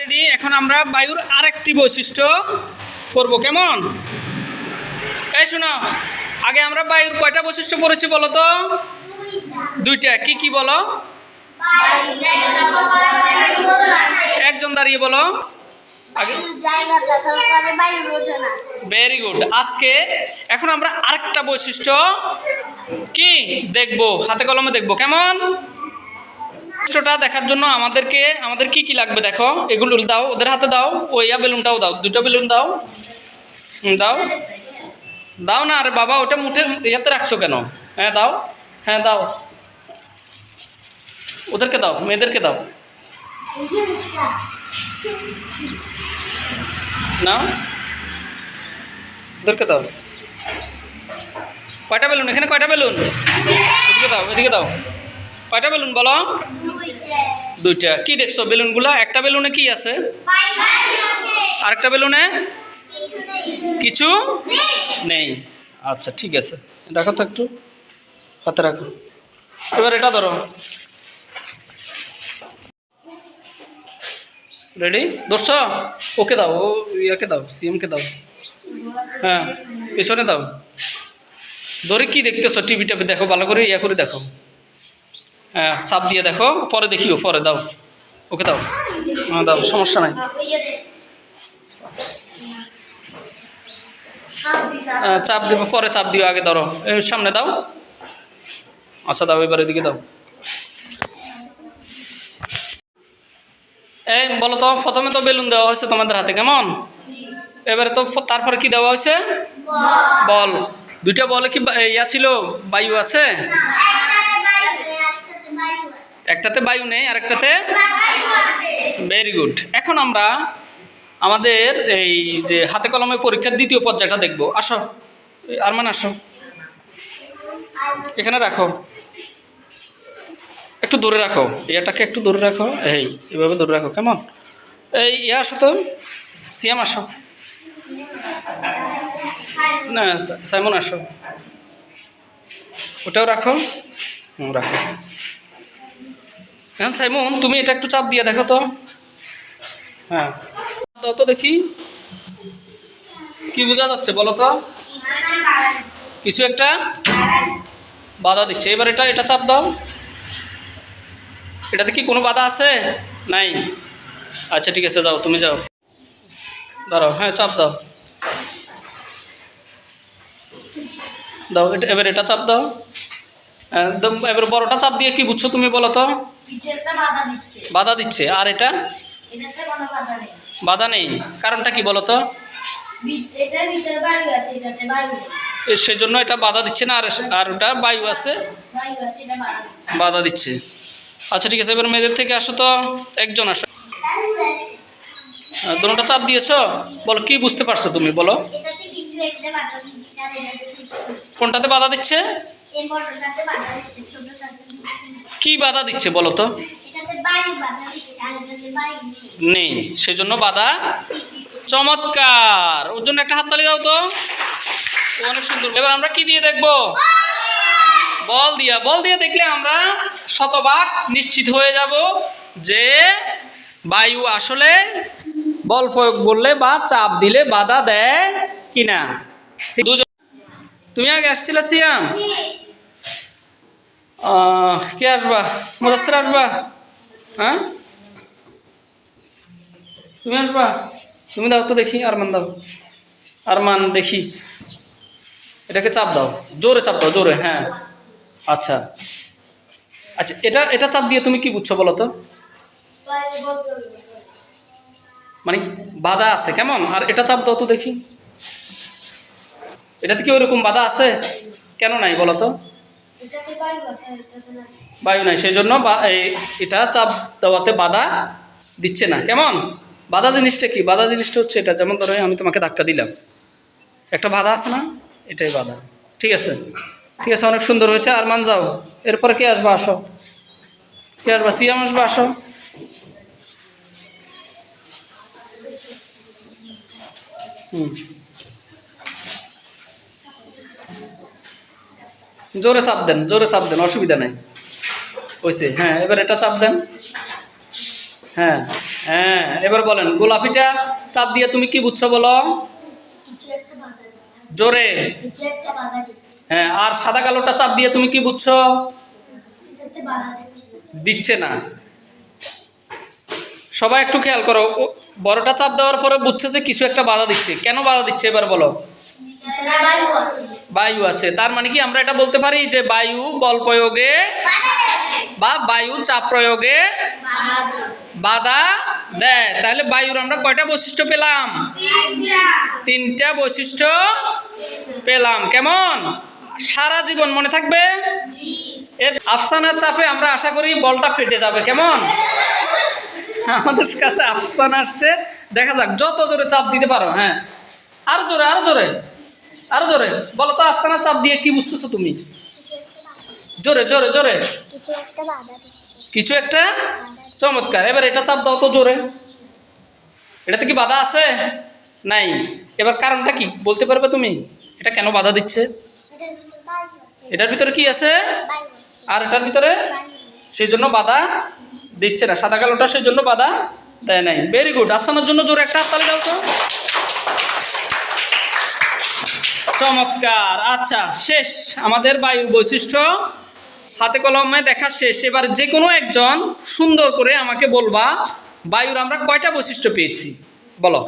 Ready এখন আমরা বায়ুর আরেকটি বৈশিষ্ট্য করব কেমন? এই শোনো, আগে আমরা বায়ুর কয়টা বৈশিষ্ট্য পড়েছি বলো তো? দুইটা, কি কি বলো? একজন দাঁড়িয়ে বলো। ভেরি গুড আজকে এখন আমরা আরেকটা বৈশিষ্ট্য কি? দেখব, হাতে কলমে দেখব। কেমন? বৈশিষ্ট্যটা দেখার জন্য আমাদেরকে, আমাদের কি কি লাগবে দেখো? এগুলো দাও, ওদের হাতে দাও, ওই বেলুনটাও দাও, দুটো বেলুন দাও। দাও। দাও না, আরে বাবা, ওটা মুঠে ইয়াতে রাখছো কেন? হ্যাঁ দাও। হ্যাঁ দাও। ওদেরকে দাও, মেয়েদেরকে দাও। নাও ওদেরকে দাও। কয়টা বেলুন? এখানে কয়টা বেলুন? এদিকে দাও এদিকে দাও। কয়টা বেলুন বলো? দুইটা। কি দেখছ বেলুনগুলো? একটা বেলুনে কি আছে? আরেকটা বেলুনে? কিছু নেই। আচ্ছা ঠিক আছে। রাখো তো একটু। হাতে রাখো। এবার এটা ধরো। রেডি ধরছ? ওকে দাও। ও ইয়াকে দাও, সিএমকে দাও। হ্যাঁ পেছনে দাও। ধরে কি দেখতেছো? টিভিটা দেখো, ভালো করে ইয়া করে দেখো। হ্যাঁ চাপ দিয়ে দেখো। পরে দেখিও পরে দাও। ওকে দাও। হ্যাঁ দাও সমস্যা নাই। হ্যাঁ, চাপ দেবো পরে চাপ দিও আগে ধরো। সামনে দাও। আচ্ছা দাও এবার এদিকে দাও। এই বলো তো প্রথমে তো বেলুন দেওয়া হয়েছে তোমাদের হাতে কেমন? এবারে তো তারপরে কি দেওয়া হয়েছে? বল। দুইটা বলে কি ইয়া ছিল? বায়ু আছে? একটাতে বায়ু নেই আর একটাতে ভেরি গুড এখন আমরা আমাদের এই যে হাতে কলমে পরীক্ষার দ্বিতীয় পর্যায়টা দেখব। আসো, আরমান আসো। এখানে রাখো। একটু দূরে রাখো। ইয়াটাকে একটু দূরে রাখো। এই, এভাবে দূরে রাখো, কেমন? এই, ইয়া আসো তো। সিয়াম আসো। না সাইমন আসো। ওটাও রাখো। রাখো। হ্যাঁ সাইমন, তুমি এটা একটু চাপ দিয়ে দেখো তো। হ্যাঁ। দাও তো দেখি। কি বোঝা যাচ্ছে বলো তো? কিছু একটা বাধা দিচ্ছে। এবার এটা এটা চাপ দাও। এটাতে কি কোনো বাধা আছে? নাই। আচ্ছা ঠিক আছে, যাও, তুমি যাও। দাঁড়াও হ্যাঁ চাপ দাও। দাও, এটা, এবার এটা চাপ দাও। একদম, এবার বড়টা চাপ দিয়ে কি বুঝছ তুমি বলো তো? বাধা দিচ্ছে। আর এটা? বাধা নেই। কারণটা কি বলো তো বি- এটার ভিতরে বায়ু আছে এটাতে বায়ু নেই। এ সেজন্য এটা বাধা দিচ্ছে না আর আর ওটা বায়ু আছে? বাধা দিচ্ছে। আচ্ছা ঠিক আছে এবার মেয়েদের থেকে আসো তো। একজন আসো। দোনোটা চাপ দিয়েছ? বলো কি বুঝতে পারছ তুমি? বলো। কোনটাতে বাধা দিচ্ছে এই বড়টাতে বাধা দিচ্ছে ছোটটাতে দিচ্ছে না। কি বাধা দিচ্ছে বলো তো? নেই। সেজন্য বাধা চমৎকার। ওর জন্য একটা হাততালি দাও তো। অনেক সুন্দর। এবার আমরা কি দিয়ে দেখব? বল দিয়া বল দিয়ে দেখলে আমরা শতভাগ নিশ্চিত হয়ে যাব যে বায়ু আসলে বল প্রয়োগ করলে বা চাপ দিলে বাধা দেয় কিনা। দুজন তুমি আগে আসছিলে সিয়াম? কে আসবা? মুদাস্তির আসবা? হ্যাঁ? তুমি আসবা? তুমি দাও তো দেখি, আরমান দাও। আরমান, দেখি। এটাকে চাপ দাও। জোরে চাপ দাও, জোরে হ্যাঁ। আচ্ছা। আচ্ছা এটা এটা চাপ দিয়ে তুমি কি বুঝছ বলো তো? মানে বাধা আছে, কেমন? আর এটা চাপ দাও তো দেখি। এটাতে কি ওইরকম বাধা আছে? কেন নাই বলো তো? বায়ু নাই সেই জন্য এটা চাপ দেওয়াতে বাধা দিচ্ছে না। কেমন? বাধা জিনিসটা কি? বাধা জিনিসটা হচ্ছে এটা, যেমন ধরো আমি তোমাকে ধাক্কা দিলাম। একটা বাধা আছে না? এটাই বাধা। ঠিক আছে? ঠিক আছে, অনেক সুন্দর হয়েছে। আর মান যাও। এরপরে কে আসবা? আসো। কে আসবা? সিয়াম আসবা? আসো। হুম। জোরে চাপ দেন, জোরে চাপ দেন, অসুবিধা নাই। হয়েছে হ্যাঁ এবার এটা চাপ দেন। হ্যাঁ হ্যাঁ এবার বলেন, গোলাপিটা চাপ দিয়ে তুমি কি বুঝছ বলো? জোরে। হ্যাঁ আর সাদা কালোটা চাপ দিয়ে তুমি কি বুঝছ? দিচ্ছে না। সবাই একটু খেয়াল করো বড়টা চাপ দেওয়ার পরে বুঝছে যে কিছু একটা বাধা দিচ্ছে। কেন বাধা দিচ্ছে? এবার বলো। বায়ু আছে। তার মানে কি আমরা এটা বলতে পারি যে বায়ু বল প্রয়োগে বা বায়ু চাপ প্রয়োগে বাধা দেয়। তাহলে বায়ুর আমরা কয়টা বৈশিষ্ট্য পেলাম? তিনটা বৈশিষ্ট্য পেলাম। কেমন? সারা জীবন মনে থাকবে? এর আফসানার চাপে আমরা আশা করি বলটা ফেটে যাবে। কেমন? আমাদের কাছে আফসান আসছে। দেখা যাক, যত জোরে চাপ দিতে পারো হ্যাঁ। আরও জোরে আরও জোরে। আরও জোরে। বলো তো আফসানার চাপ দিয়ে কি বুঝতেছো তুমি? জোরে জোরে জোরে। কিছু একটা চমৎকার। এবার এটা চাপ দাও তো জোরে। এটাতে কি বাধা আছে? নাই। এবার কারণটা কি? বলতে পারবে তুমি? এটা কেন বাধা দিচ্ছে? এটার ভিতরে কি আছে? আর এটার ভিতরে? সেই জন্য বাধা দিচ্ছে না। সাদা কালোটা সেই জন্য বাধা দেয় নাই। ভেরি গুড আফসানোর জন্য জোরে একটা হাততালি দাও তো। চমৎকার। আচ্ছা শেষ। আমাদের বায়ুর বৈশিষ্ট্য। হাতে কলমে দেখা শেষ। এবার যে কোনো একজন সুন্দর করে আমাকে বলবা বায়ুর আমরা কয়টা বৈশিষ্ট্য পেয়েছি? বলো।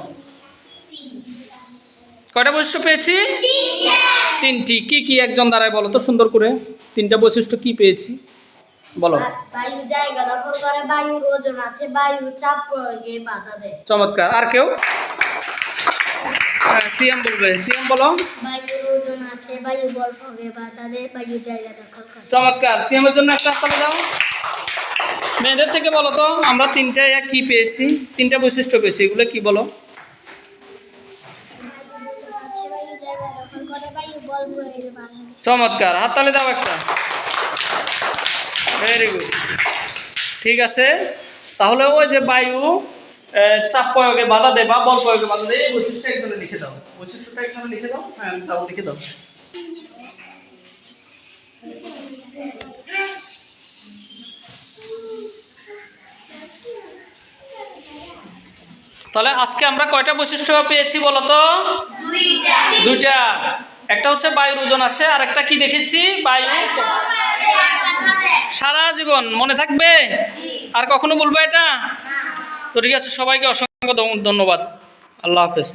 কয়টা বৈশিষ্ট্য পেয়েছি? তিনটি। কি কি একজন দ্বারাই বলো তো সুন্দর করে? তিনটা বৈশিষ্ট্য কি পেয়েছি? বলো। বায়ু জায়গা দখল করে বায়ুর ওজন আছে বায়ু চাপ প্রয়োগে বাধা দেয়। চমৎকার। আর কেউ? হ্যাঁ সিএম বলবে সিএম বলো। বায়ুর ওজন আছে বায়ু বল প্রয়োগে বাধা দেয় বায়ু জায়গা দখল করে। চমৎকার সিএম এর জন্য একটা হাততালি দাও। মেয়েদের থেকে বলো তো আমরা তিনটা কি পেয়েছি? তিনটা বৈশিষ্ট্য পেয়েছি এগুলো কি বলো? চমৎকার হাততালি দাও একটা। ভেরি গুড ঠিক আছে তাহলে ওই যে বায়ু চাপ প্রয়োগে বাধা দেয় বা বল প্রয়োগে বাধা দেয় এই বৈশিষ্ট্য একজনে লিখে দাও। বৈশিষ্ট্যটা একজনে লিখে দাও হ্যাঁ দাও লিখে দাও। তাহলে আজকে আমরা কয়টা বৈশিষ্ট্য পেয়েছি বলো তো? দুইটা। একটা হচ্ছে বায়ুর ওজন আছে আর একটা কি দেখেছি? বায়ু। সারা জীবন মনে থাকবে? আর কখনো বলব এটা? তো ঠিক আছে সবাইকে অসংখ্য ধন্যবাদ। আল্লাহ হাফেজ।